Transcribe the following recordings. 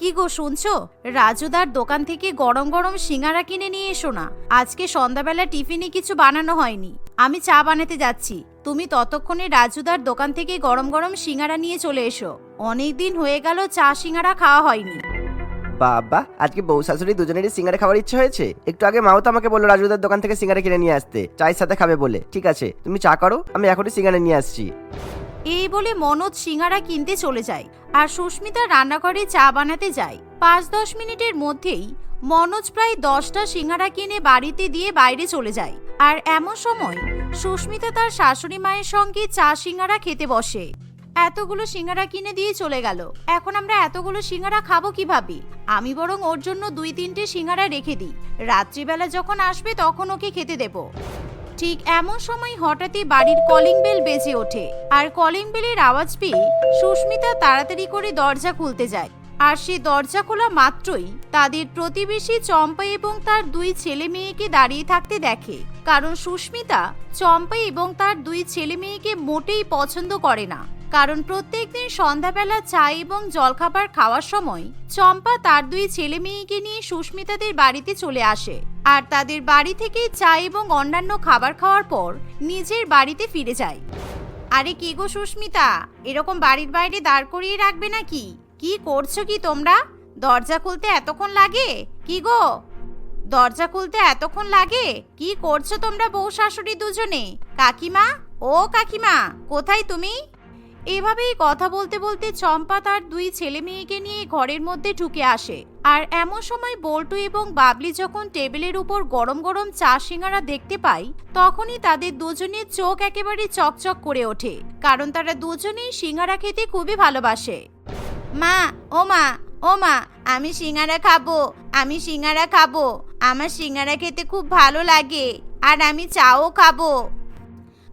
কি গো শুনছো? রাজুদার দোকান থেকে গরম গরম সিঙ্গারা কিনে নিয়ে এসো না। আজকে সন্ধ্যাবেলা টিফিনে কিছু বানানো হয়নি। আমি চা বানাতে যাচ্ছি। তুমি ততক্ষণে রাজুদার দোকান থেকে গরম গরম সিঙ্গারা নিয়ে চলে এসো। অনেক দিন হয়ে গেল চা সিঙ্গারা খাওয়া হয়নি। বাবা, আজকে বউ শাশুড়ি দুজনেরই সিঙ্গারা খাওয়ার ইচ্ছে হয়েছে। একটু আগে মাও তো আমাকে বলল রাজুদার দোকান থেকে সিঙ্গারা কিনে নিয়ে আসতে। চায়ের সাথে খাবে বলে। ঠিক আছে, তুমি চা করো, আমি এখনই সিঙ্গারা নিয়ে আসছি। এই বলে মনোজ সিঙ্গারা কিনতে চলে যায় আর সুস্মিতা রান্নাঘরে চা বানাতে যায়। পাঁচ দশ মিনিটের মধ্যেই মনোজ প্রায় দশটা সিঙ্গারা কিনে বাড়িতে দিয়ে বাইরে চলে যায়। আর এমন সময় সুস্মিতা তার শাশুড়ি মায়ের সঙ্গে চা সিঙ্গারা খেতে বসে। এতগুলো সিঙ্গারা কিনে দিয়ে চলে গেল। এখন আমরা এতগুলো সিঙ্গারা খাব কীভাবে? আমি বরং ওর জন্য দুই তিনটে সিঙ্গারা রেখে দিই। রাত্রিবেলা যখন আসবে তখন ওকে খেতে দেবো। ঠিক এমন সময় হঠাৎই বাড়ির কলিং বেল বেজে ওঠে। আর কলিং বেলের আওয়াজ পেয়ে সুস্মিতা তাড়াতাড়ি করে দরজা খুলতে যায়। আর সে দরজা খোলা মাত্রই তাদের প্রতিবেশী চম্পা এবং তার দুই ছেলে মেয়েকে দাঁড়িয়ে থাকতে দেখে। কারণ সুস্মিতা চম্পা এবং তার দুই ছেলে মেয়েকে মোটেই পছন্দ করে না। কারণ প্রত্যেকদিন সন্ধ্যাবেলা চা এবং জলখাবার খাওয়ার সময় চম্পা তার দুই ছেলে মেয়েকে নিয়ে সুস্মিতাদের বাড়িতে চলে আসে। আর তাদের বাড়ি থেকে চা এবং অন্যান্য খাবার খাওয়ার পর নিজের বাড়িতে ফিরে যায়। আরে কি গো সুস্মিতা, এরকম বাড়ির বাইরে দাঁড় করিয়ে রাখবে নাকি? কি করছ কি তোমরা? দরজা খুলতে এতক্ষণ লাগে? কি গো? দরজা খুলতে এতক্ষণ লাগে? কি করছ তোমরা বউ শাশুড়ি দুজনে? কাকিমা? ও কাকিমা, কোথায় তুমি? এভাবেই কথা বলতে বলতে চম্পা তার দুই ছেলে মেয়েকে নিয়ে ঘরের মধ্যে ঢুকে আসে। আর এমন সময় বল্টু এবং বাবলি যখন টেবিলের উপর গরম গরম চা সিঙ্গারা দেখতে পায়, তখনই তাদের দুজনের চোখ একেবারে চকচক করে ওঠে, কারণ তারা দুজনেই সিঙ্গারা খেতে খুবই ভালোবাসে। মা, ও মা ও মা, আমি সিঙ্গারা খাব, আমি সিঙ্গারা খাব। আমার সিঙ্গারা খেতে খুব ভালো লাগে, আর আমি চাও খাব।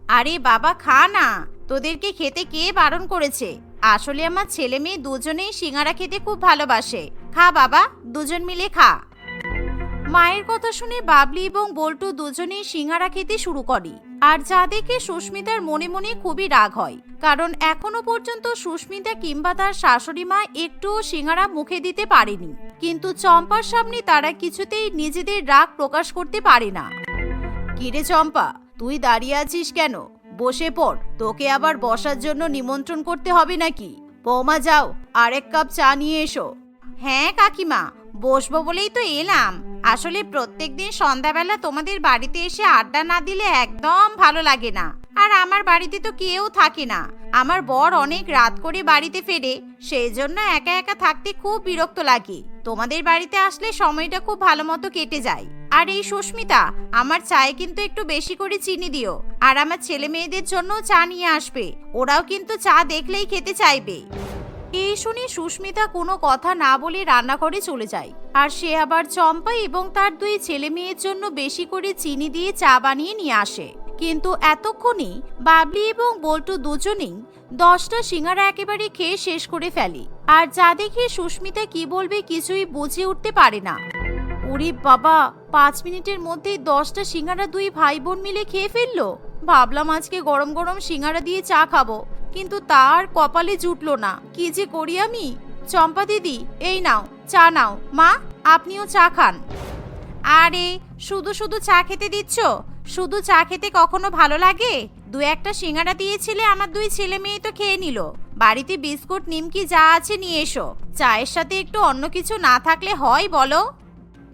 আরে বাবা, খা না। তোদেরকে খেতে কে বারণ করেছে? আসলে আমার ছেলে মেয়ে দুজনেই সিঙ্গারা খেতে খুব ভালোবাসে। খা বাবা, দুজন মিলে খা। মায়ের কথা শুনে বাবলি এবং বল্টু দুজনেই সিঙ্গারা খেতে শুরু করে। আর যা দেখে সুস্মিতার মনে মনে খুবই রাগ হয়। কারণ এখনও পর্যন্ত সুস্মিতা কিংবা তার শাশুড়ি মা একটুও সিঙ্গারা মুখে দিতে পারেনি। কিন্তু চম্পার সামনে তারা কিছুতেই নিজেদের রাগ প্রকাশ করতে পারে না। কিরে চম্পা, তুই দাঁড়িয়ে আছিস কেন? বসে পড়, তোকে আবার বসার জন্য নিমন্ত্রণ করতে হবে নাকি? বৌমা যাও, আরেক কাপ চা নিয়ে এসো। হ্যাঁ কাকিমা। বসবো বলেই তো এলাম। আসলে প্রত্যেক দিন সন্ধ্যাবেলা তোমাদের বাড়িতে এসে আড্ডা না দিলে একদম ভালো লাগে না। আর আমার বাড়িতে তো কেউ থাকে না। আমার বর অনেক রাত করে বাড়িতে ফেরে, সেই জন্য একা একা থাকতে খুব বিরক্ত লাগে। তোমাদের বাড়িতে আসলে সময়টা খুব ভালো মতো কেটে যায়। আর এই সুস্মিতা, আমার চায়ে কিন্তু একটু বেশি করে চিনি দিও। আর আমার ছেলে মেয়েদের জন্য চা নিয়ে আসবে। ওরাও কিন্তু চা দেখলেই খেতে চাইবে। এই শুনে সুস্মিতা কোনো কথা না বলে রান্নাঘরে চলে যায়। আর সে আবার চম্পা এবং তার দুই ছেলে মেয়ের জন্য বেশি করে চিনি দিয়ে চা বানিয়ে নিয়ে আসে। কিন্তু এতক্ষণে বাবলি এবং বল্টু দুজনেই দশটা সিঙ্গারা একেবারে খেয়ে শেষ করে ফেলে। আর যা দেখে সুস্মিতা কি বলবে কিছুই বুঝে উঠতে পারে না। ওরে বাবা, পাঁচ মিনিটের মধ্যেই দশটা সিঙ্গারা দুই ভাই বোন মিলে খেয়ে ফেলল? ভাবলাম আজকে গরম গরম সিঙ্গারা দিয়ে চা খাব। কিন্তু তার কপালে জুটলো না। কি যে করি আমি? চম্পা দিদি, এই নাও, চা নাও। মা, আপনিও চা খান। আরে, শুধু শুধু চা খেতে দিচ্ছ? শুধু চা খেতে কখনো ভালো লাগে? দু একটা সিঙ্গারা দিয়েছিলে, আমার দুই ছেলে মেয়ে তো খেয়ে নিল। বাড়িতে বিস্কুট, নিমকি যা আছে নিয়ে এসো। চায়ের সাথে একটু অন্য কিছু না থাকলে হয় বলো?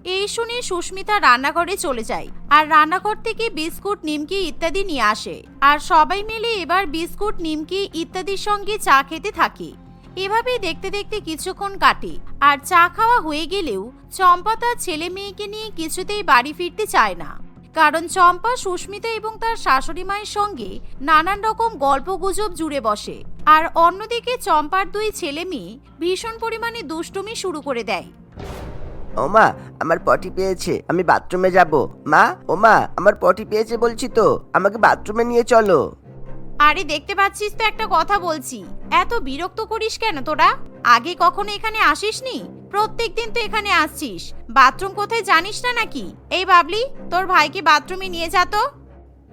এই শুনে সুস্মিতা রান্নাঘরে চলে যায়। আর রান্নাঘর থেকে বিস্কুট, নিমকি ইত্যাদি নিয়ে আসে। আর সবাই মিলে এবার বিস্কুট, নিমকি ইত্যাদির সঙ্গে চা খেতে থাকে। এভাবেই দেখতে দেখতে কিছুক্ষণ কাটে। আর চা খাওয়া হয়ে গেলেও চম্পা তার ছেলে মেয়েকে নিয়ে কিছুতেই বাড়ি ফিরতে চায় না। কারণ চম্পা সুস্মিতা এবং তার শাশুড়ি মায়ের সঙ্গে নানান রকম গল্প গুজব জুড়ে বসে। আর অন্যদিকে চম্পার দুই ছেলে মেয়ে ভীষণ পরিমাণে দুষ্টুমি শুরু করে দেয়। ও মা আমার পটি পেয়েছে, আমি বাথরুমে যাব। মা ও মা আমার পটি পেয়েছে বলছি তো, আমাকে বাথরুমে নিয়ে চলো। আরে, দেখতে পাচ্ছিস তো একটা কথা বলছি। এত বিরক্ত করিস কেন তোরা? আগে কখনো এখানে আসিসনি? প্রত্যেকদিন তো এখানে আসছিস। বাথরুম কোথায় জানিস না নাকি? এই বাবলি, তোর ভাইকে বাথরুমে নিয়ে যা তো।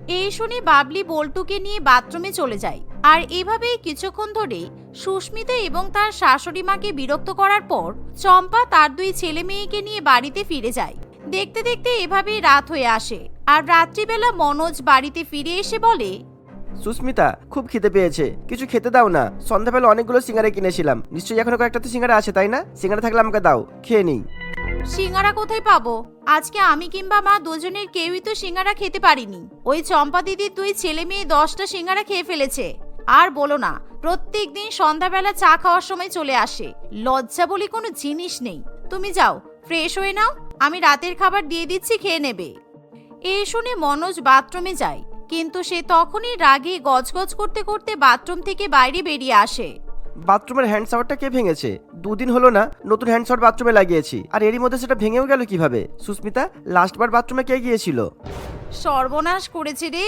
এই শুনে বাবলি বল্টুকে নিয়ে বাথরুমে চলে যায়। আর এভাবেই কিছুক্ষণ ধরে সুস্মিতা এবং তার শাশুড়ি মাকে বিরক্ত করার পর চম্পা তার দুই ছেলে মেয়েকে নিয়ে বাড়িতে ফিরে যায়। দেখতে দেখতে এভাবেই রাত হয়ে আসে আর রাত্রিবেলা মনোজ বাড়িতে ফিরে এসে বলে সুস্মিতা খুব খিদে পেয়েছে। কিছু খেতে দাও না। সন্ধ্যাবেলা অনেকগুলো সিঙ্গারা কিনেছিলাম। নিশ্চয়ই এখনও কয়েকটা তো সিঙ্গারা আছে তাই না? সিঙ্গারা থাকলে আমাকে দাও। খেয়ে নিই। সিঙ্গারা কোথায় পাবো? আজকে আমি কিংবা মা দুজনের কেউই তো সিঙ্গারা খেতে পারিনি। ওই চম্পা দিদির দুই ছেলে মেয়ে দশটা সিঙ্গারা খেয়ে ফেলেছে। আর বলো না প্রত্যেক দিন সন্ধ্যাবেলা চা খাওয়ার সময় চলে আসে। লজ্জা বলে কোনো জিনিস নেই। তুমি যাও, ফ্রেশ হয়ে নাও, আমি রাতের খাবার দিয়ে দিচ্ছি, খেয়ে নেবে। এই শুনে মনোজ বাথরুমে যায়, কিন্তু সে তখনই রাগে গজগজ করতে করতে বাথরুম থেকে বাইরে বেরিয়ে আসে। বাথরুমের হ্যান্ড শাওয়ারটা কে ভেঙেছে? দুদিন হলো না, নতুন হ্যান্ড শাওয়ার বাথরুমে লাগিয়েছি। আর এরই মধ্যে সেটা ভেঙেও গেল কীভাবে? সুস্মিতা লাস্টবার বাথরুমে কে গিয়েছিল? সর্বনাশ করেছে রে।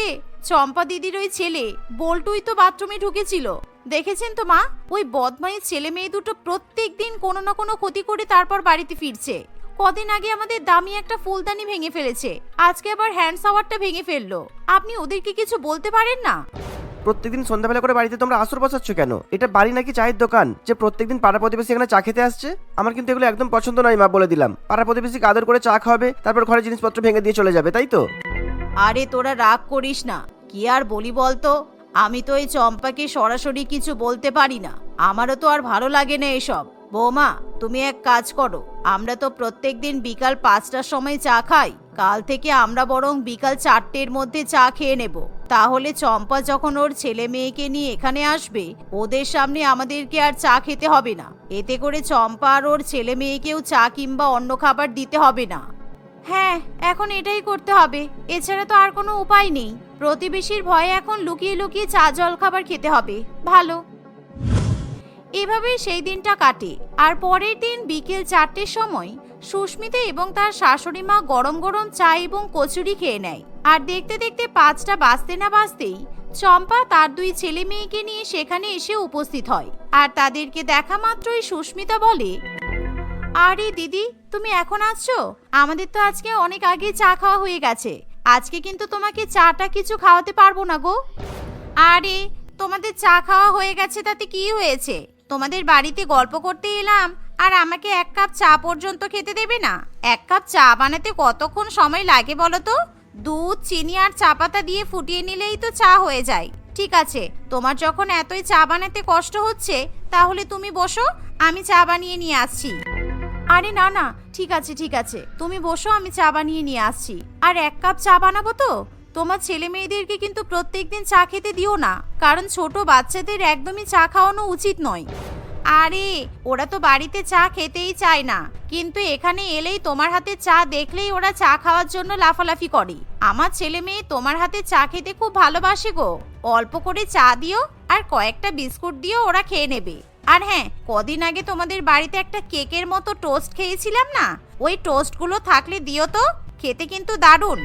চম্পা দিদির ওই ছেলে, বল্টুই তো বাথরুমে ঢুকেছিল। দেখেছেন তো মা? ওই বদমাইয়ের ছেলে মেয়ে দুটো প্রত্যেক দিন কোনো না কোনো ক্ষতি করে তারপর বাড়িতে ফিরছে। কদিন আগে আমাদের দামি একটা ফুলদানি ভেঙে ফেলেছে। আজকে আবার হ্যান্ড শাওয়ারটা ভেঙে ফেলল। আপনি ওদেরকে কিছু বলতে পারেন না? প্রত্যেকদিন সন্ধ্যাবেলা করে বাড়িতে তোমরা আসর বসাচ্ছ কেন? এটা বাড়ি নাকি চায়ের দোকান? যে প্রত্যেকদিন পাড়া প্রতিবেশী এখানে চা খেতে আসছে? আমার কিন্তু এগুলো একদম পছন্দ নয়, মা, বলে দিলাম। পাড়া প্রতিবেশীকে আদর করে চা খাওয়াবে, তারপর ঘরে জিনিসপত্র ভেঙে দিয়ে চলে যাবে, তাই তো? আরে তোরা রাগ করিস না। কি আর বলি বলতো? আমি তো এই চম্পাকে সরাসরি কিছু বলতে পারি না। আমারও তো আর ভালো লাগে না এসব। বৌমা, তুমি এক কাজ করো। আমরা তো প্রত্যেক দিন বিকাল পাঁচটার সময় চা খাই। কাল থেকে আমরা বরং বিকাল চারটের মধ্যে চা খেয়ে নেব। তাহলে চম্পা যখন ওর ছেলে মেয়েকে নিয়ে এখানে আসবে, ওদের সামনে আমাদেরকে আর চা খেতে হবে না। এতে করে চম্পা আর ওর ছেলে মেয়েকেও চা কিংবা অন্য খাবার দিতে হবে না। হ্যাঁ এখন এটাই করতে হবে। এছাড়া তো আর কোনো উপায় নেই। প্রতিবেশীর ভয়ে এখন লুকিয়ে লুকিয়ে চা জল খাবার খেতে হবে। ভালো। এভাবেই সেই দিনটা কাটে। আর পরের দিন বিকেল চারটের সময় সুস্মিতা এবং তার শাশুড়ি মা গরম গরম চা এবং কচুরি খেয়ে নেয়। আর দেখতে দেখতে পাঁচটা বাজতে না বাজতেই চম্পা তার দুই ছেলে মেয়েকে নিয়ে সেখানে এসে উপস্থিত হয়। আর তাদেরকে দেখা মাত্রই সুস্মিতা বলে, আরে দিদি, তুমি এখন আসছো আমাদের তো আজকে অনেক আগে চা খাওয়া হয়ে গেছে। আজকে কিন্তু তোমাকে চাটা কিছু খাওয়াতে পারব না গো। আরে, তোমাদের চা খাওয়া হয়ে গেছে, তাতে কি হয়েছে? তোমাদের বাড়িতে গল্প করতে এলাম আর আমাকে এক কাপ চা পর্যন্ত খেতে দেবে না? এক কাপ চা বানাতে কতক্ষণ সময় লাগে বলো তো? দুধ, চিনি আর চা পাতা দিয়ে ফুটিয়ে নিলেই তো চা হয়ে যায়। ঠিক আছে, তোমার যখন এতই চা বানাতে কষ্ট হচ্ছে, তাহলে তুমি বসো, আমি চা বানিয়ে নিয়ে আসছি। আরে না না, ঠিক আছে ঠিক আছে, তুমি বসো, আমি চা বানিয়ে নিয়ে আসছি। আর এক কাপ চা বানাবো তো? তোমার ছেলে মেয়েদেরকে কিন্তু প্রত্যেকদিন চা খেতে দিও না, কারণ ছোট বাচ্চাদের একদমই চা খাওয়ানো উচিত নয়। আরে, ওরা তো বাড়িতে চা খেতেই চায় না। কিন্তু এখানে এলেই তোমার হাতে চা দেখলেই ওরা চা খাওয়ার জন্য লাফালাফি করে। আমার ছেলে মেয়ে তোমার হাতে চা খেতে খুব ভালোবাসে গো। অল্প করে চা দিও আর কয়েকটা বিস্কুট দিও ওরা খেয়ে নেবে। আর হ্যাঁ কদিন আগে তোমাদের বাড়িতে একটা কেকের মতো টোস্ট খেয়েছিলাম না? ওই টোস্টগুলো থাকলে দিও তো। খেতে কিন্তু দারুণ।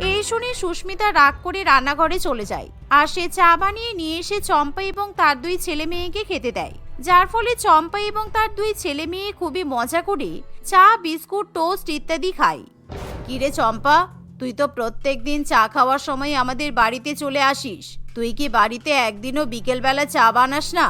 এই শুনে সুস্মিতা রাগ করে রান্নাঘরে চলে যায়। আর সে চা বানিয়ে নিয়ে এসে চম্পা এবং তার দুই ছেলে মেয়েকে খেতে দেয়। যার ফলে চম্পা এবং তার দুই ছেলে মেয়ে খুবই মজা করে চা, বিস্কুট, টোস্ট ইত্যাদি খায়। কিরে চম্পা, তুই তো প্রত্যেক দিন চা খাওয়ার সময় আমাদের বাড়িতে চলে আসিস। তুই কি বাড়িতে একদিনও বিকেলবেলা চা বানাস না?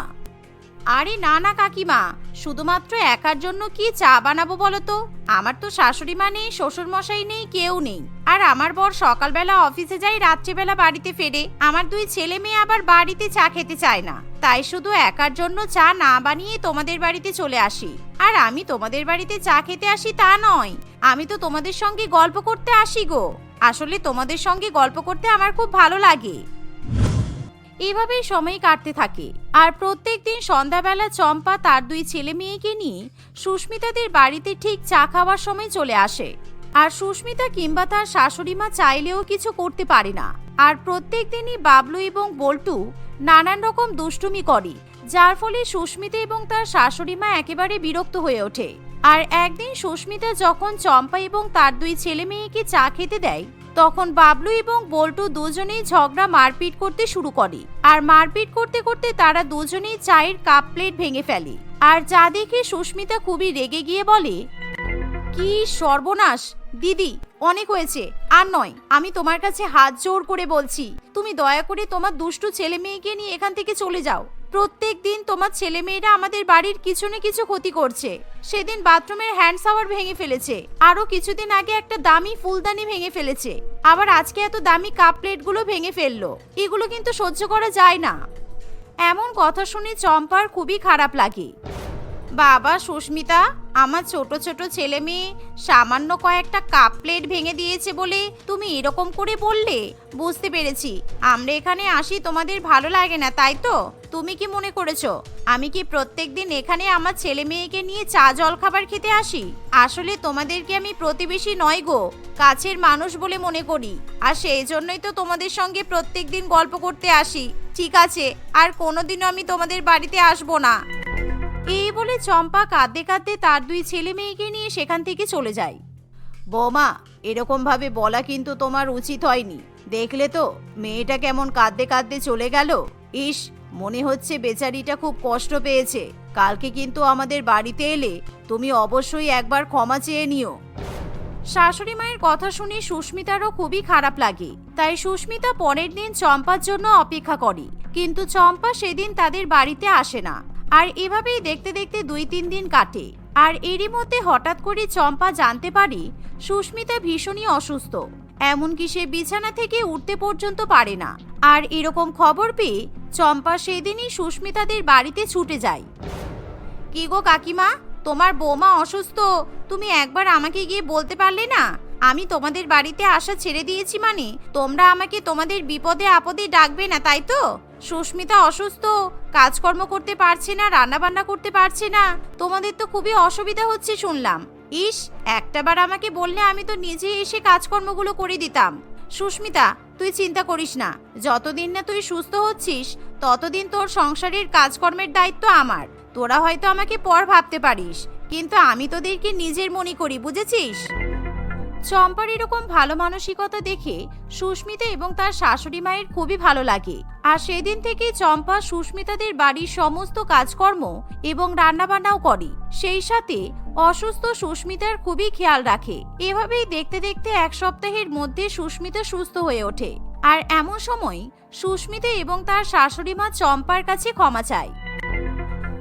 আরে না না, কাকিমা। শুধুমাত্র একার জন্য কি চা বানাবো বলো তো? আমার তো শাশুড়ি মা নেই শ্বশুর মশাই নেই, কেউ নেই। আর আমার বর সকালবেলা অফিসে যায়, রাত্রিবেলা বাড়িতে ফেরে। আমার দুই ছেলে মেয়ে আবার বাড়িতে চা খেতে চায় না। তাই শুধু একার জন্য চা না বানিয়ে তোমাদের বাড়িতে চলে আসি। আর আমি তোমাদের বাড়িতে চা খেতে আসি তা নয়। আমি তো তোমাদের সঙ্গে গল্প করতে আসি গো। আসলে তোমাদের সঙ্গে গল্প করতে আমার খুব ভালো লাগে। এভাবেই সময় কাটতে থাকে। আর প্রত্যেক দিন সন্ধ্যাবেলা চম্পা তার দুই ছেলে মেয়েকে নিয়ে সুস্মিতাদের বাড়িতে ঠিক চা খাওয়ার সময় চলে আসে। আর সুস্মিতা কিংবা তার শাশুড়ি মা চাইলেও কিছু করতে পারে না। আর প্রত্যেক দিনই বাবলু এবং বল্টু নানান রকম দুষ্টুমি করে, যার ফলে সুস্মিতা এবং তার শাশুড়ি মা একেবারে বিরক্ত হয়ে ওঠে। আর একদিন সুস্মিতা যখন চম্পা এবং তার দুই ছেলে মেয়েকে চা খেতে দেয় তখন বাবলু এবং বল্টু দুজনেই ঝগড়া মারপিট করতে শুরু করে। আর মারপিট করতে করতে তারা দুজনেই চায়ের কাপ প্লেট ভেঙে ফেলে। আর যা দেখে সুস্মিতা খুবই রেগে গিয়ে বলে, কি সর্বনাশ, দিদি, অনেক হয়েছে, আর নয়, আমি তোমার কাছে হাত জোর করে বলছি, তুমি দয়া করে তোমার দুষ্টু ছেলে মেয়েকে নিয়ে এখান থেকে চলে যাও। প্রত্যেক দিন তোমার ছেলে মেয়েরা আমাদের বাড়ির কিছু না কিছু ক্ষতি করছে। সেদিন বাথরুমের হ্যান্ড শাওয়ার ভেঙে ফেলেছে। আরও কিছুদিন আগে একটা দামি ফুলদানি ভেঙে ফেলেছে। আবার আজকে এত দামি কাপ প্লেটগুলো ভেঙে ফেলল। এগুলো কিন্তু সহ্য করা যায় না। এমন কথা শুনে চম্পার খুবই খারাপ লাগে। বাবা, সুস্মিতা, আমার ছোট ছোট ছেলে মেয়ে, সামান্য কয়েকটা কাপ প্লেট ভেঙে দিয়েছে বলে তুমি এরকম করে বললে? বুঝতে পেরেছি। আমরা এখানে আসি, তোমাদের ভালো লাগে না, তাই তো? তুমি কি মনে করেছ? আমি কি প্রত্যেক দিন এখানে আমার ছেলে মেয়েকে নিয়ে চা জল খাবার খেতে আসি? আসলে তোমাদেরকে আমি প্রতিবেশী নয় গো, কাছের মানুষ বলে মনে করি। আর সেই জন্যই তো তোমাদের সঙ্গে প্রত্যেক দিন গল্প করতে আসি। ঠিক আছে, আর কোনোদিনও আমি তোমাদের বাড়িতে আসব না। এই বলে চম্পা কাঁদতে কাঁদতে তার দুই ছেলে মেয়েকে নিয়ে সেখান থেকে চলে যায়। বৌমা এরকম ভাবে বলা কিন্তু তোমার উচিত হয়নি। দেখলে তো মেয়েটা কেমন কাঁদতে কাঁদতে চলে গেল। ইস মনে হচ্ছে বেচারিটা খুব কষ্ট পেয়েছে। কালকে কিন্তু আমাদের বাড়িতে এলে তুমি অবশ্যই একবার ক্ষমা চেয়ে নিও। শাশুড়ি মায়ের কথা শুনে সুস্মিতারও খুবই খারাপ লাগে। তাই সুস্মিতা পরের দিন চম্পার জন্য অপেক্ষা করে। কিন্তু চম্পা সেদিন তাদের বাড়িতে আসে না। আর এভাবেই দেখতে দেখতে দুই তিন দিন কাটে। আর এরই মধ্যে হঠাৎ করে চম্পা জানতে পারে সুস্মিতা ভীষণই অসুস্থ। এমনকি সে বিছানা থেকে উঠতে পর্যন্ত পারে না। আর এরকম খবর পেয়ে চম্পা সেদিনই সুস্মিতাদের বাড়িতে ছুটে যায়। কি গো কাকিমা, তোমার বৌমা অসুস্থ। তুমি একবার আমাকে গিয়ে বলতে পারলে না? আমি তোমাদের বাড়িতে আসা ছেড়ে দিয়েছি মানে। তোমরা আমাকে তোমাদের বিপদে আপদে ডাকবে না, তাই তো? সুস্মিতা অসুস্থ, কাজকর্ম করতে পারছে না রান্না বান্না করতে পারছে না। তোমাদের তো খুবই অসুবিধা হচ্ছে শুনলাম। ইস, একটাবার আমাকে বললে আমি তো নিজে এসে কাজকর্মগুলো করে দিতাম। সুস্মিতা, তুই চিন্তা করিস না। যতদিন না তুই সুস্থ হচ্ছিস, ততদিন তোর সংসারের কাজকর্মের দায়িত্ব আমার। তোরা হয়তো আমাকে পর ভাবতে পারিস, কিন্তু আমি তোদেরকে নিজের মনে করি, বুঝেছিস? চম্পার এরকম ভালো মানসিকতা দেখে সুস্মিতা এবং তার শাশুড়ি মায়ের খুবই ভালো লাগে। আর সেদিন থেকে চম্পা সুস্মিতাদের বাড়ির সমস্ত কাজকর্ম এবং রান্নাবান্নাও করে। সেই সাথে অসুস্থ সুস্মিতার খুবই খেয়াল রাখে। এভাবেই দেখতে দেখতে এক সপ্তাহের মধ্যে সুস্মিতা সুস্থ হয়ে ওঠে। আর এমন সময় সুস্মিতা এবং তার শাশুড়ি মা চম্পার কাছে ক্ষমা চায়।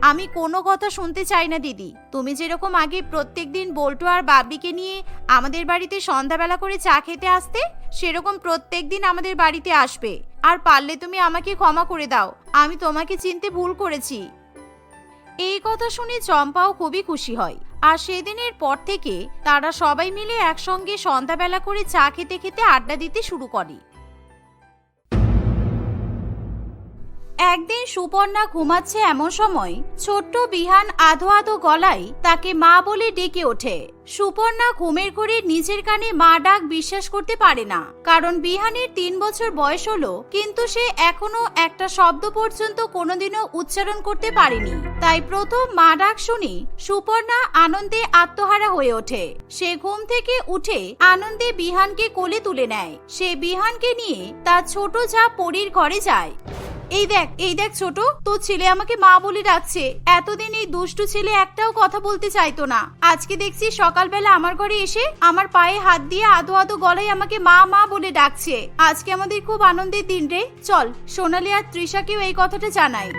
আমি কোনো কথা শুনতে চাই না, দিদি। তুমি যেরকম আগে প্রত্যেকদিন বল্টু আর বাবলিকে নিয়ে আমাদের বাড়িতে সন্ধ্যাবেলা করে চা খেতে আসতে, সেরকম প্রত্যেক দিন আমাদের বাড়িতে আসবে। আর পারলে তুমি আমাকে ক্ষমা করে দাও। আমি তোমাকে চিনতে ভুল করেছি। এই কথা শুনে চম্পাও খুবই খুশি হয়। আর সেদিনের পর থেকে তারা সবাই মিলে একসঙ্গে সন্ধ্যাবেলা করে চা খেতে খেতে আড্ডা দিতে শুরু করে। একদিন সুপর্ণা ঘুমাচ্ছে এমন সময় ছোট্ট বিহান আধো আধো গলায় তাকে মা বলে ডেকে ওঠে। সুপর্ণা ঘুমের ঘরে নিজের কানে মা ডাক বিশ্বাস করতে পারে না, কারণ বিহানের তিন বছর বয়স হলো, কিন্তু সে এখনও একটা শব্দ পর্যন্ত কোনোদিনও উচ্চারণ করতে পারেনি। তাই প্রথম মা ডাক শুনি সুপর্ণা আনন্দে আত্মহারা হয়ে ওঠে। সে ঘুম থেকে উঠে আনন্দে বিহানকে কোলে তুলে নেয়। সে বিহানকে নিয়ে তার ছোট যা পরীর ঘরে যায়। এই দেখ এই দেখ ছোট তো ছেলে আমাকে মা বলে ডাকছে। এতদিন এই দুষ্টু ছেলে একটাও কথা বলতে চাইতো না। আজকে দেখছি সকালবেলা আমার ঘরে এসে আমার পায়ে হাত দিয়ে আদো আদো গলায় আমাকে মা মা বলে ডাকছে। আজকে আমাদের খুব আনন্দের দিন রে। চল, সোনালি আর তৃষাকেও এই কথাটা জানাই।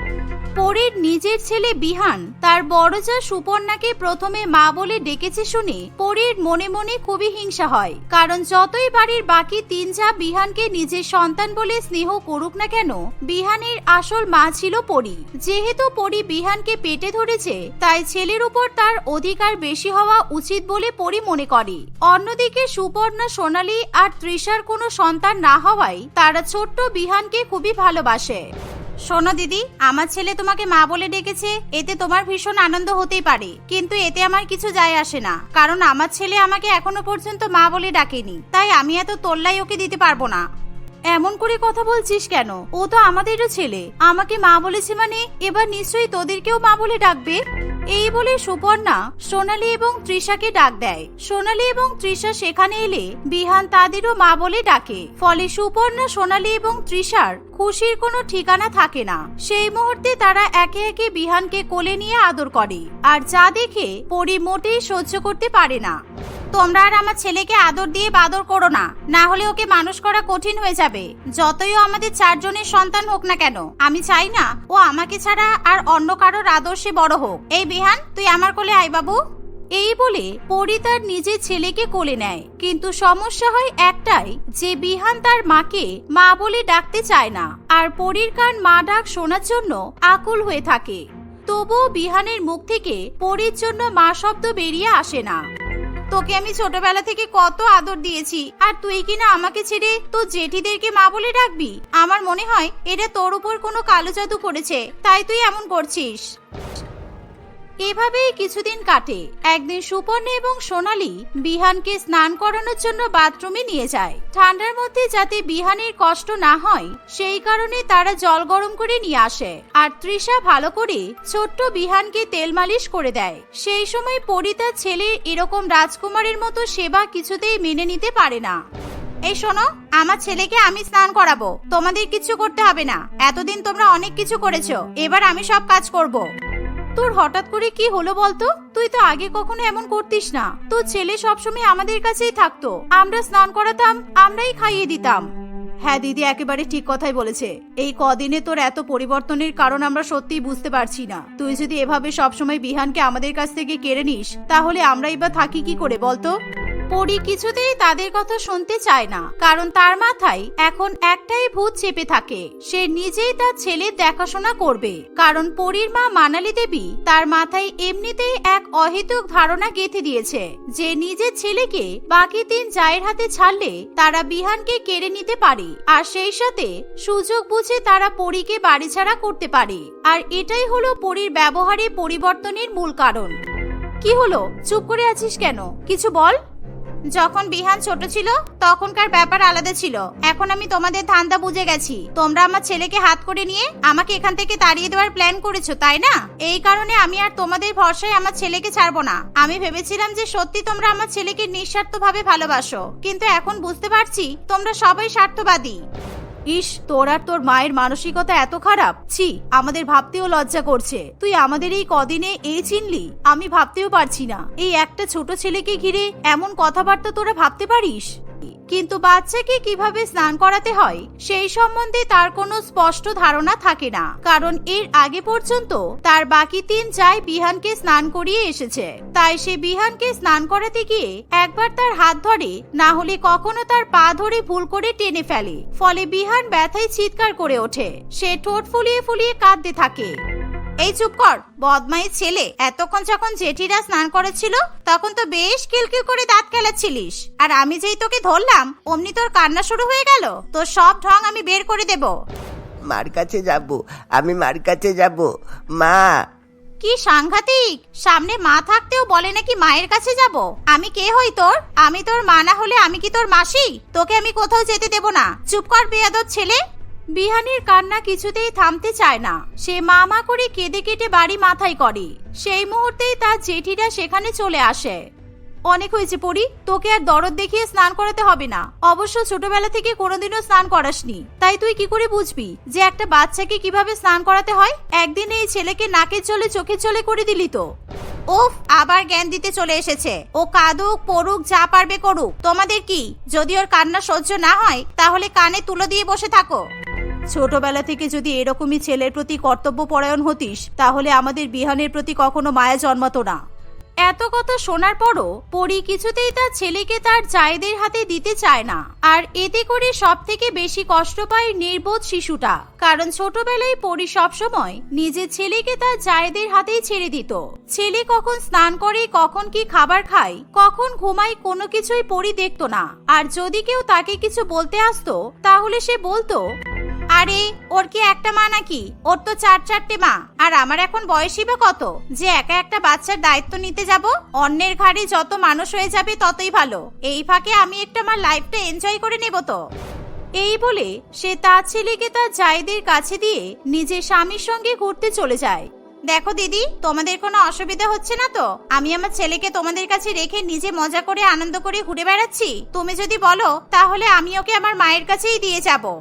পরের নিজের ছেলে বিহান, তার বড় যা সুপর্ণাকে প্রথমে মা বলে ডেকেছে শুনে পরের মনে মনে খুবই হিংসা হয়। কারণ যতই বাড়ির বাকি তিন যা বিহানকে নিজের সন্তান বলে স্নেহ করুক না কেন, বিহানের আসল মা ছিল পরি। যেহেতু পরি বিহানকে পেটে ধরেছে, তাই ছেলের উপর তার অধিকার বেশি হওয়া উচিত বলে পরি মনে করে। অন্যদিকে সুপর্ণা, সোনালী আর তৃষার কোনো সন্তান না হওয়ায় তারা ছোট্ট বিহানকে খুবই ভালোবাসে। শোনো দিদি, আমার ছেলে তোমাকে মা বলে ডেকেছে, এতে তোমার ভীষণ আনন্দ হতেই পারে। কিন্তু এতে আমার কিছু যায় আসে না, কারণ আমার ছেলে আমাকে এখনও পর্যন্ত মা বলে ডাকেনি। তাই আমি এত তোল্লাই ওকে দিতে পারব না। এমন করে কথা বলছিস কেন? ও তো আমাদেরও ছেলে। আমাকে মা বলেছে মানে? এবার নিশ্চয়ই তোদেরকেও মা বলে ডাকবে? এই বলে সুপর্ণা সোনালী এবং তৃষাকে ডাক দেয়। সোনালী এবং তৃষা সেখানে এলে বিহান তাদেরও মা বলে ডাকে। ফলে সুপর্ণা, সোনালী এবং তৃষার খুশির কোনো ঠিকানা থাকে না। সেই মুহূর্তে তারা একে একে বিহানকে কোলে নিয়ে আদর করে। আর যা দেখে পরি মোটেই সহ্য করতে পারে না। তোমরা আর আমার ছেলেকে আদর দিয়ে বাদর করো না। না হলে ওকে মানুষ করা কঠিন হয়ে যাবে। যতই আমাদের চারজনের সন্তান হোক না কেন, আমি চাই না ও আমাকে ছাড়া আর অন্য কারোর আদর্শে বড় হোক। এই বিহান, তুই আমার কোলে আয় বাবু। এই বলে পরি তার নিজের ছেলেকে কোলে নেয়। কিন্তু সমস্যা হয় একটাই, যে বিহান তার মাকে মা বলে ডাকতে চায় না। আর পরীর কান মা ডাক শোনার জন্য আকুল হয়ে থাকে। তবুও বিহানের মুখ থেকে পরীর জন্য মা শব্দ বেরিয়ে আসে না। তোকে আমি ছোটবেলা থেকে কত আদর দিয়েছি। আর তুই কিনা আমাকে ছেড়ে তোর জেঠিদেরকে মা বলে ডাকবি? আমার মনে হয় এটা তোর উপর কোনো কালো জাদু করেছে, তাই তুই এমন করছিস। এভাবেই কিছুদিন কাটে। একদিন সুপর্ণা এবং সোনালি বিহানকে স্নান করানোর জন্য বাথরুমে নিয়ে যায়। ঠান্ডার মধ্যে যাতে বিহানের কষ্ট না হয়, সেই কারণে তারা জল গরম করে নিয়ে আসে। আর তৃষা ভালো করে ছোট্ট বিহানকে তেল মালিশ করে দেয়। সেই সময় পরি তার ছেলের এরকম রাজকুমারের মতো সেবা কিছুতেই মেনে নিতে পারে না। এই শোনো, আমার ছেলেকে আমি স্নান করাবো। তোমাদের কিছু করতে হবে না। এতদিন তোমরা অনেক কিছু করেছ। এবার আমি সব কাজ করব। তোর হঠাৎ করে কি হলো বলতো? তুই তো আগে কখনো এমন করতিস না। তোর ছেলে সবসময় আমাদের কাছেই থাকতো। আমরা স্নান করাতাম, আমরাই খাইয়ে দিতাম। হ্যাঁ দিদি, একেবারে ঠিক কথাই বলেছে। এই কদিনে তোর এত পরিবর্তনের কারণ আমরা সত্যিই বুঝতে পারছি না। তুই যদি এভাবে সবসময় বিহানকে আমাদের কাছ থেকে কেড়ে নিস, তাহলে আমরা এবার থাকি কি করে বলতো? পরি কিছুতেই তাদের কথা শুনতে চায় না, কারণ তার মাথায় এখন একটাই ভূত চেপে থাকে। সে নিজেই তার ছেলের দেখাশোনা করবে, কারণ পরীর মা মানালি দেবী তার মাথায় এমনিতেই এক অহেতুক ধারণা গেঁথে দিয়েছে যে নিজের ছেলেকে বাকি তিন জায়ের হাতে ছাড়লে তারা বিহানকে কেড়ে নিতে পারে, আর সেই সাথে সুযোগ বুঝে তারা পরীকে বাড়ি ছাড়া করতে পারে। আর এটাই হলো পরীর ব্যবহারে পরিবর্তনের মূল কারণ। কি হলো? চুপ করে আছিস কেন? কিছু বল? যখন বিহান ছোট ছিল, তখনকার ব্যাপার আলাদা ছিল। এখন আমি তোমাদের ধান্দা বুঝে গেছি। তোমরা আমার ছেলেকে হাত করে নিয়ে আমাকে এখান থেকে তাড়িয়ে দেওয়ার প্ল্যান করেছ, তাই না? এই কারণে আমি আর তোমাদের ভরসায় আমার ছেলেকে ছাড়বো না। আমি ভেবেছিলাম যে সত্যি তোমরা আমার ছেলেকে নিঃস্বার্থভাবে ভালোবাসো। কিন্তু এখন বুঝতে পারছি তোমরা সবাই স্বার্থবাদী। ইস, তোর আর তোর মায়ের মানসিকতা এত খারাপ? ছি, আমাদের ভাবতেও লজ্জা করছে। তুই আমাদের এই কদিনে এই চিনলি? আমি ভাবতেও পারছি না। এই একটা ছোট ছেলেকে ঘিরে এমন কথাবার্তা তোরা ভাবতে পারিস? কিন্তু বাচ্চাকে কীভাবে স্নান করাতে হয়, সেই সম্বন্ধে তার কোনো স্পষ্ট ধারণা থাকে না। কারণ এর আগে পর্যন্ত তার বাকি তিন চাই বিহানকে স্নান করিয়ে এসেছে। তাই সে বিহানকে স্নান করাতে গিয়ে একবার তার হাত ধরে, না হলে কখনো তার পা ধরে ভুল করে টেনে ফেলে। ফলে বিহান ব্যথায় চিৎকার করে ওঠে। সে ঠোঁট ফুলিয়ে ফুলিয়ে কাঁদতে থাকে। এই চুপ কর বদমাই ছেলে। এতক্ষণ যখন জেঠিরা স্নান করেছিল তখন তো বেশ কিলকিল করে দাঁত খেলাচ্ছিলিস। আর আমি যেই তোকে ধরলাম অমনি তোর কান্না শুরু হয়ে গেল। তোর সব ঢং আমি বের করে দেব। মার কাছে যাব আমি মার কাছে যাব। মা! কি সাংঘাতিক! সামনে মা থাকতেও বলে নাকি মায়ের কাছে যাব? আমি কে হই তোর? আমি তোর মা না হলে আমি কি তোর মাসি? তোকে আমি কোথাও যেতে দেব না। চুপ কর বেয়াদব ছেলে। বিহানের কান্না কিছুতেই থামতে চায় না। সে মা মা করে কেঁদে কেটে বাড়ি মাথায় করে। সেই মুহূর্তেই তার জেঠিরা সেখানে চলে আসে। অনেক হয়েছে পড়ি তোকে আর দরদ দেখিয়ে স্নান করাতে হবে না। অবশ্য ছোটবেলা থেকে কোনোদিনও স্নান করাসনি। তাই তুই কি করে বুঝবি যে একটা বাচ্চাকে কীভাবে স্নান করাতে হয়? একদিন এই ছেলেকে নাকের চলে চোখের চলে করে দিলি তো। ওফ আবার জ্ঞান দিতে চলে এসেছে। ও কাদুক, পড়ুক, যা পারবে করুক। তোমাদের কি, যদি ওর কান্না সহ্য না হয়, তাহলে কানে তুলো দিয়ে বসে থাকো। ছোটবেলা থেকে যদি এরকমই ছেলের প্রতি কর্তব্য পরায়ণ হতিস, তাহলে আমাদের বিহানের প্রতি কখনো মায়া জন্মাতো না। এত কথা শোনার পরও পরি কিছুতেই তার ছেলেকে তার জায়েদের হাতে দিতে চায় না। আর এতে করে সব থেকে বেশি কষ্ট পায় নির্বোধ শিশুটা। কারণ ছোটবেলায় পরি সবসময় নিজের ছেলেকে তার জায়েদের হাতেই ছেড়ে দিত। ছেলে কখন স্নান করে, কখন কি খাবার খায়, কখন ঘুমায় কোনো কিছুই পরি দেখতো না। আর যদি কেউ তাকে কিছু বলতে আসতো, তাহলে সে বলতো আরে, ওর কি একটা মা নাকি? ওর তো চার চারটে মা। আর আমার এখন বয়সই বা কত? যে একা একটা বাচ্চার দায়িত্ব নিতে যাব, অন্যের ঘাড়ে যত মানুষ হয়ে যাবে ততই ভালো। এই ফাঁকে আমি একটা আমার লাইফটা এনজয় করে নেব তো। এই বলে সে তার ছেলেকে তার জায়দের কাছে দিয়ে নিজের স্বামীর সঙ্গে ঘুরতে চলে যায়। দেখো দিদি, তোমাদের কোনো অসুবিধা হচ্ছে না তো? আমি আমার ছেলেকে তোমাদের কাছে রেখে নিজে মজা করে, আনন্দ করে ঘুরে বেড়াচ্ছি। তুমি যদি বলো, তাহলে আমি ওকে আমার মায়ের কাছেই দিয়ে যাব।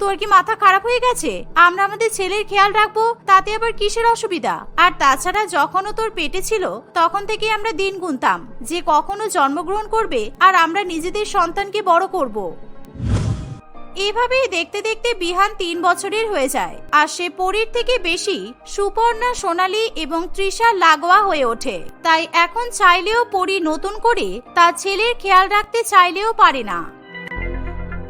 তোর কি মাথা খারাপ হয়ে গেছে? আমরা আমাদের ছেলের খেয়াল রাখব, তাতে আবার কিসের অসুবিধা? আর তাছাড়া যখনও তোর পেটে ছিল, তখন থেকে আমরা দিন গুনতাম, যে কখনো জন্মগ্রহণ করবে আর আমরা নিজেদের সন্তানকে বড় করব। এভাবেই দেখতে দেখতে বিহান তিন বছরের হয়ে যায়, আর সে পরীর থেকে বেশি সুপর্ণা, সোনালী এবং তৃষা লাগোয়া হয়ে ওঠে। তাই এখন চাইলেও পরি নতুন করে তার ছেলের খেয়াল রাখতে চাইলেও পারে না।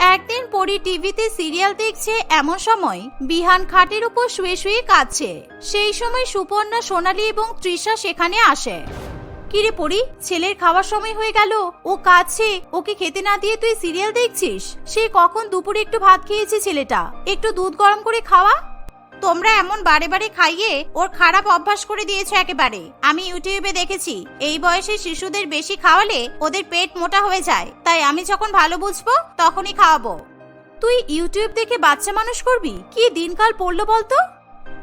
একদিন পরি টিভিতে সিরিয়াল দেখছে এমন সময় বিহান খাটের উপর শুয়ে শুয়ে কাঁদছে। সেই সময় সুপর্ণা, সোনালি এবং তৃষা সেখানে আসে। কিরে পড়ি ছেলের খাওয়ার সময় হয়ে গেল। ও কাছে ওকে খেতে না দিয়ে তুই সিরিয়াল দেখছিস? সে কখন দুপুরে একটু ভাত খেয়েছে ছেলেটা? একটু দুধ গরম করে খাওয়া? তোমরা এমন বারে বারে খাইয়ে ওর খারাপ অভ্যাস করে দিয়েছ একেবারে। আমি ইউটিউবে দেখেছি, এই বয়সে শিশুদের বেশি খাওয়ালে ওদের পেট মোটা হয়ে যায়। তাই আমি যখন ভালো বুঝব, তখনই খাওয়াবো। তুই ইউটিউব দেখে বাচ্চা মানুষ করবি? কি দিনকাল পড়ল বলতো?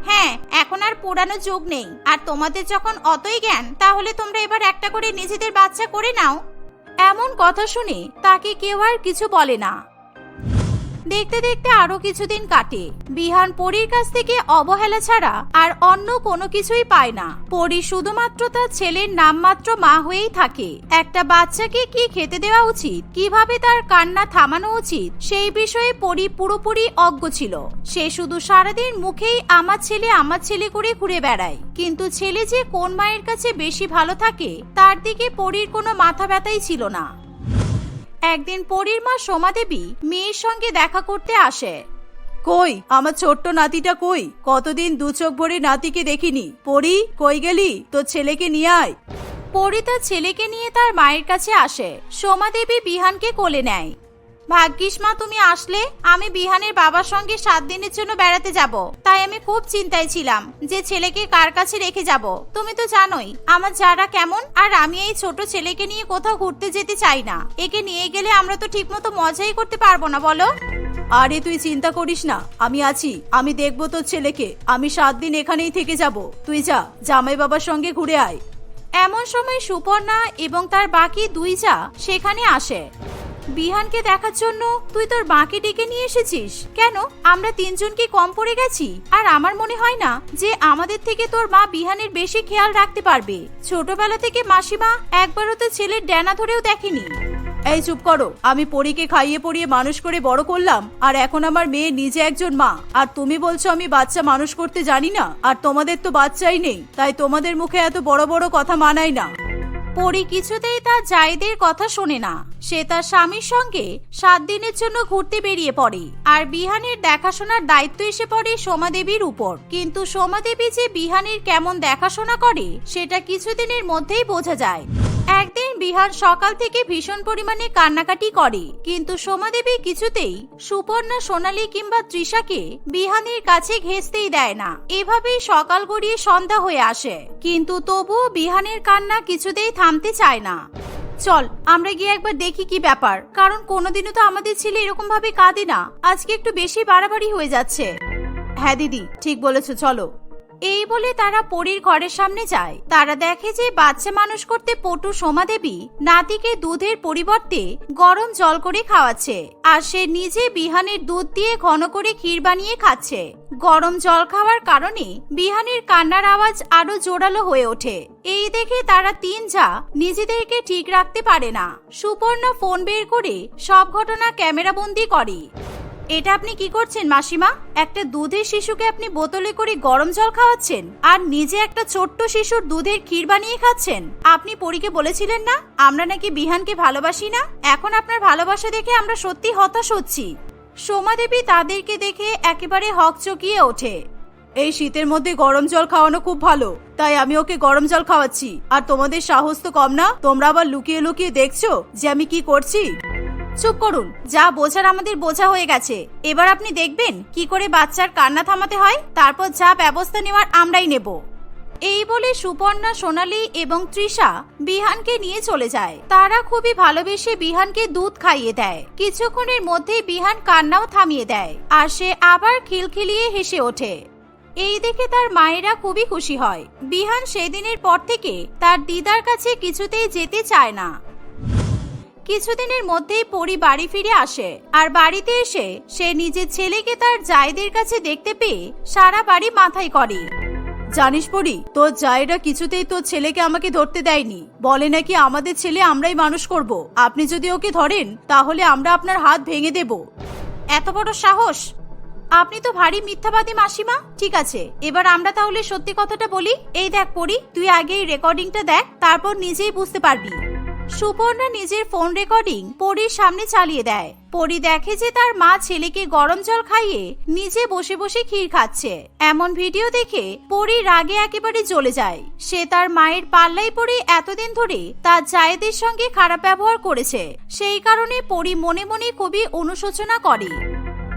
হ্যাঁ এখন আর পোড়ানো যোগ নেই। আর তোমাদের যখন অতই জ্ঞান, তাহলে তোমরা এবার একটা করে নিজেদের বাচ্চা করে নাও। এমন কথা শুনে তাকে কেউ আর কিছু বলে না। দেখতে দেখতে আরও কিছুদিন কাটে। বিহান পরীর কাছ থেকে অবহেলা ছাড়া আর অন্য কোনো কিছুই পায় না। পরী শুধুমাত্র তার ছেলের নামমাত্র মা হয়েই থাকে। একটা বাচ্চাকে কি খেতে দেওয়া উচিত? কীভাবে তার কান্না থামানো উচিত? সেই বিষয়ে পরী পুরোপুরি অজ্ঞ ছিল। সে শুধু সারাদিন মুখেই আমার ছেলে আমার ছেলে করে ঘুরে বেড়ায়। কিন্তু ছেলে যে কোন মায়ের কাছে বেশি ভালো থাকে, তার দিকে পরীর কোনো মাথা ব্যথাই ছিল না। একদিন পরীর মা সোমাদেবী মেয়ের সঙ্গে দেখা করতে আসে। কই, আমার ছোট্ট নাতিটা কই? কতদিন দু চোখ ভরে নাতিকে দেখিনি। পরি, কই গেলি? তোর ছেলেকে নিয়ে আয়। পরি তার ছেলেকে নিয়ে তার মায়ের কাছে আসে। সোমাদেবী বিহানকে কোলে নেয়। ভাগ্যিস মা তুমি আসলে আমি বিহানের বাবার সঙ্গে সাত দিনের জন্য বেড়াতে যাব। তাই আমি খুব চিন্তায় ছিলাম যে ছেলেকে কার কাছে রেখে যাব। তুমি তো জানোই আমার যারা কেমন আর আমি এই ছোট ছেলেকে নিয়ে কোথাও ঘুরতে যেতে চাই না। একে নিয়ে গেলে আমরা তো ঠিকমতো মজাই করতে পারব না বলো? আরে তুই চিন্তা করিস না আমি আছি আমি দেখব তোর ছেলেকে আমি সাত দিন এখানেই থেকে যাব। তুই যা জামাই বাবার সঙ্গে ঘুরে আয়। এমন সময় সুপর্ণা এবং তার বাকি দুই যা সেখানে আসে। বিহানকে দেখার জন্য তুই তোর বাঁকে ডেকে নিয়ে এসেছিস? কেন? আমরা তিনজন কি কম পড়ে গেছি। আর আমার মনে হয় না যে আমাদের থেকে তোর মা বিহানের বেশি খেয়াল রাখতে পারবে। ছোটবেলা থেকে মাসিমা একবারও তো ছেলের ড্যানা ধরেও দেখেনি। এই চুপ করো। আমি পরীকে খাইয়ে পড়িয়ে মানুষ করে বড় করলাম। আর এখন আমার মেয়ে নিজে একজন মা। আর তুমি বলছো আমি বাচ্চা মানুষ করতে জানি না। আর তোমাদের তো বাচ্চাই নেই। তাই তোমাদের মুখে এত বড় বড় কথা মানাই না। পরি কিছুতেই তার জায়েদের কথা শোনে না। সে তার স্বামীর সঙ্গে সাত দিনের জন্য ঘুরতে বেরিয়ে পড়ে। আর বিহানের দেখাশোনার দায়িত্ব এসে পড়ে সোমাদেবীর উপর। কিন্তু সোমাদেবী যে বিহানের কেমন দেখাশোনা করে, সেটা কিছুদিনের মধ্যেই বোঝা যায়। একদিন বিহান সকাল থেকে ভীষণ পরিমাণে কান্নাকাটি করে। কিন্তু সোমাদেবী কিছুতেই সুপর্ণা, সোনালী কিংবা তৃষাকে বিহানের কাছে ঘেঁচতেই দেয় না। এভাবেই সকাল গড়িয়ে সন্ধ্যা হয়ে আসে। কিন্তু তবুও বিহানের কান্না কিছুতেই থামতে চায় না। চল, আমরা গিয়ে একবার দেখি কি ব্যাপার। কারণ কোনোদিনও তো আমাদের ছেলে এরকম ভাবে কাঁদে না। আজকে একটু বেশি বাড়াবাড়ি হয়ে যাচ্ছে। হ্যাঁ দিদি, ঠিক বলেছ, চলো। এই বলে তারা পরীর ঘরের সামনে যায়। তারা দেখে যে বাচ্চা মানুষ করতে পটু সোমাদেবী নাতিকে দুধের পরিবর্তে গরম জল করে খাওয়াচ্ছে আর সে নিজে বিহানের দুধ দিয়ে ঘন করে ক্ষীর বানিয়ে খাচ্ছে। গরম জল খাওয়ার কারণে বিহানের কান্নার আওয়াজ আরও জোরালো হয়ে ওঠে। এই দেখে তারা তিন যা নিজেদেরকে ঠিক রাখতে পারে না। সুপর্ণা ফোন বের করে সব ঘটনা ক্যামেরাবন্দি করে। এটা আপনি কি করছেন, মাসিমা? একটা দুধের শিশুকে আপনি বোতলে করে গরম জল খাওয়াচ্ছেন আর নিজে একটা ছোট্ট শিশুর দুধের ক্ষীর বানিয়ে খাচ্ছেন। আপনি পরীকে বলেছিলেন না, আমরা নাকি বিহানকে ভালোবাসি না? এখন আপনার ভালোবাসা দেখে আমরা সত্যি হতাশ হচ্ছি। সোমা দেবী তাদেরকে দেখে একেবারে হক চকিয়ে ওঠে। এই শীতের মধ্যে গরম জল খাওয়ানো খুব ভালো, তাই আমি ওকে গরম জল খাওয়াচ্ছি। আর তোমাদের সাহস তো কম না? তোমরা আবার লুকিয়ে লুকিয়ে দেখছ যে আমি কি করছি? চুপ করুন। যা বোঝার আমাদের বোঝা হয়ে গেছে। এবার আপনি দেখবেন কি করে বাচ্চার কান্না থামাতে হয়, তারপর যা ব্যবস্থা নেওয়ার আমরাই নেব। এই বলে সুপর্ণা, সোনালী এবং তৃষা বিহানকে নিয়ে চলে যায়। তারা খুবই ভালোবেসে বিহানকে দুধ খাইয়ে দেয়। কিছুক্ষণের মধ্যেই বিহান কান্নাও থামিয়ে দেয় আর সে আবার খিলখিলিয়ে হেসে ওঠে। এই দেখে তার মায়েরা খুবই খুশি হয়। বিহান সেদিনের পর থেকে তার দিদার কাছে কিছুতেই যেতে চায় না। কিছুদিনের মধ্যেই পরি বাড়ি ফিরে আসে। আর বাড়িতে এসে সে নিজের ছেলেকে তার জায়দের কাছে দেখতে পেয়ে সারা বাড়ি মাথায় করে। জানিস পরি, তোর জায়রা কিছুতেই তোর ছেলেকে আমাকে ধরতে দেয়নি। বলে নাকি আমাদের ছেলে আমরাই মানুষ করব। আপনি যদি ওকে ধরেন, তাহলে আমরা আপনার হাত ভেঙে দেব। এত বড় সাহস? আপনি তো ভারী মিথ্যাবাদী মাসিমা। ঠিক আছে, এবার আমরা তাহলে সত্যি কথাটা বলি। এই দেখ পড়ি তুই আগে এই রেকর্ডিংটা দেখ, তারপর নিজেই বুঝতে পারবি। সুপর্ণা নিজের ফোন রেকর্ডিং পরীর সামনে চালিয়ে দেয়। পরি দেখে যে তার মা ছেলেকে গরম জল খাইয়ে নিজে বসে বসে ক্ষীর খাচ্ছে। এমন ভিডিও দেখে পরি রাগে একেবারে জ্বলে যায়। সে তার মায়ের পাল্লাই পড়ে এতদিন ধরে তার জায়েদের সঙ্গে খারাপ ব্যবহার করেছে। সেই কারণে পরি মনে মনে খুবই অনুশোচনা করে।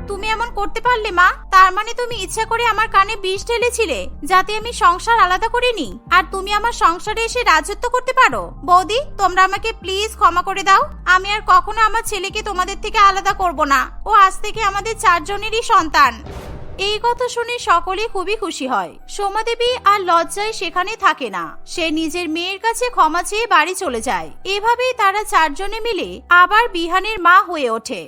তুমি এমন করতে পারলে, মা। তার মানে তুমি ইচ্ছা করে আমার কানে বিষ ঢেলেছিলে, যাতে আমি সংসার আলাদা করে নিই। আর তুমি আমার সংসারে এসে রাজত্ব করতে পারো। বৌদি, তোমরা আমাকে প্লিজ ক্ষমা করে দাও। আমি আর কখনো আমার ছেলেকে তোমাদের থেকে আলাদা করব না। ও আজ থেকে আমাদের চারজনেরই সন্তান। এই কথা শুনে সকলে খুবই খুশি হয়। সোমাদেবী আর লজ্জায় সেখানে থাকে না। সে নিজের মেয়ের কাছে ক্ষমা চেয়ে বাড়ি চলে যায়। এভাবেই তারা চারজনে মিলে আবার বিহানের মা হয়ে ওঠে।